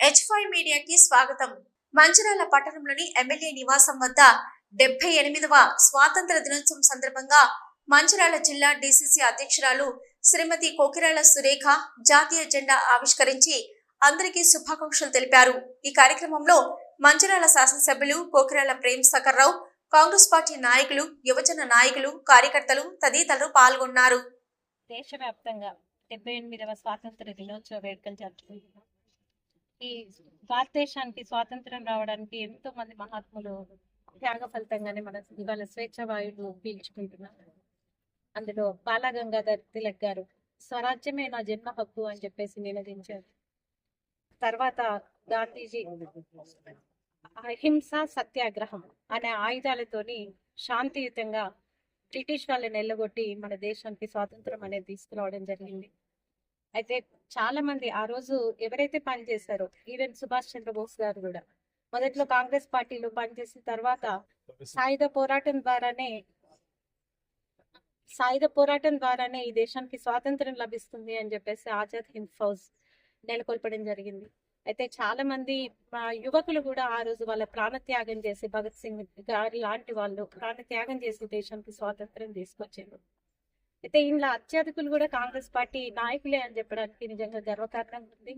H five మీడియాకి స్వాగతం. మంచిరాల పట్టణంలోని ఎమ్మెల్యే నివాసం వద్ద డెబ్బై ఎనిమిదవ స్వాతంత్ర దినోత్సవం సందర్భంగా మంచిరాల జిల్లా డిసిసి అధ్యక్షురాలు శ్రీమతి కోకిరాల సురేఖ జాతీయ జెండా ఆవిష్కరించి అందరికీ శుభాకాంక్షలు తెలిపారు. ఈ కార్యక్రమంలో మంచిరాల శాసనసభ్యులు కోకిరాల ప్రేమ్ సకర్రావు కాంగ్రెస్ పార్టీ నాయకులు యువజన నాయకులు కార్యకర్తలు తదితరులు పాల్గొన్నారు. దేశవ్యాప్తంగా డెబ్బై ఎనిమిదవ స్వాతంత్ర దినోత్సవ వేడుకలు జరుపుకుంటున్నాం. ఈ భారతదేశానికి స్వాతంత్రం రావడానికి ఎంతో మంది మహాత్ములు త్యాగ ఫలితంగానే మన ఇవాళ స్వేచ్ఛ వాయువులు పీల్చుకుంటున్నాం అందులో బాలగంగాధర్ తిలక్ గారు స్వరాజ్యమే నా జన్మ హక్కు అని చెప్పేసి నినదించారు. తర్వాత గాంధీజీ అహింస సత్యాగ్రహం అనే ఆయుధాలతోని శాంతియుతంగా బ్రిటిష్ వాళ్ళని ఎల్లగొట్టి మన దేశానికి స్వాతంత్రం అనేది తీసుకురావడం జరిగింది. అయితే చాలా మంది ఆ రోజు ఎవరైతే పనిచేశారో ఈవెన్ సుభాష్ చంద్రబోస్ గారు కూడా మొదట్లో కాంగ్రెస్ పార్టీలో పనిచేసిన తర్వాత సాయుధ పోరాటం ద్వారానే సాయుధ పోరాటం ద్వారానే ఈ దేశానికి స్వాతంత్రం లభిస్తుంది అని చెప్పేసి ఆజాద్ హింద్ ఫౌజ్ నెలకొల్పడం జరిగింది. అయితే చాలా మంది యువకులు కూడా ఆ రోజు వాళ్ళ ప్రాణత్యాగం చేసి భగత్ సింగ్ గారి లాంటి వాళ్ళు ప్రాణత్యాగం చేసి దేశానికి స్వాతంత్రం తీసుకొచ్చారు. అయితే ఇందులో అత్యధికులు కూడా కాంగ్రెస్ పార్టీ నాయకులే అని చెప్పడానికి నిజంగా గర్వకారణంగా ఉంది.